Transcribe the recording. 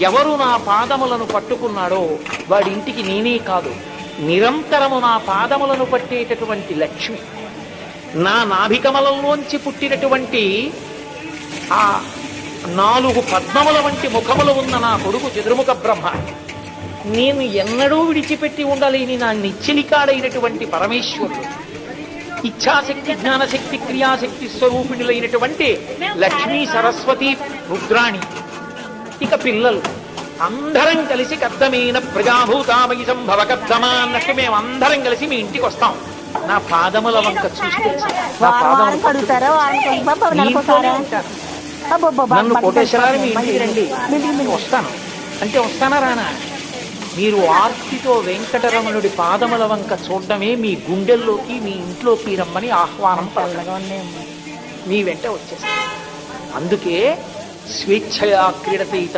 ఎవరు నా పాదములను పట్టుకున్నాడో వాడింటికి నేనే కాదు. నిరంతరము నా పాదములను పట్టేటటువంటి లక్ష్మి. నా నాభికమలంలోంచి పుట్టినటువంటి ఆ నాలుగు పద్మముల వంటి ముఖములు ఉన్న నా కొడుకు చతుర్ముఖ బ్రహ్మ. నేను ఎన్నడూ విడిచిపెట్టి ఉండలేని నా నిచ్చిలికాడైనటువంటి పరమేశ్వరుడు. ఇచ్ఛాశక్తి జ్ఞానశక్తి క్రియాశక్తి స్వరూపిణులైనటువంటి లక్ష్మీ సరస్వతి రుద్రాణి. ఇక పిల్లలు అందరం కలిసి కద్దమైన ప్రజాభూతామయి సంభవ కద్దమా అన్నట్టు మేము అందరం కలిసి మీ ఇంటికి వస్తాం నా పాదముల వంక చూసి తెలుసు. నా వారం పాదముల వారం కడుగుతారా వారానికి ఒక బాబు మీ ఇంట్లోనే నెలకోసారా ఉంటాను. అబ్బబ్బబ్బా, నన్ను కోటేశ్వరాన్ని మీ. ఇంటికి రండి. వస్తాను అంటే వస్తానా రానా మీరు ఆర్తితో వెంకటరమణుడి పాదముల వంక చూడడమే మీ గుండెల్లోకి మీ ఇంట్లోకి రమ్మని ఆహ్వానం ఉన్నాయమ్మా. మీ వెంట వచ్చేస్తాను అందుకే స్వేచ్ఛయా క్రీడత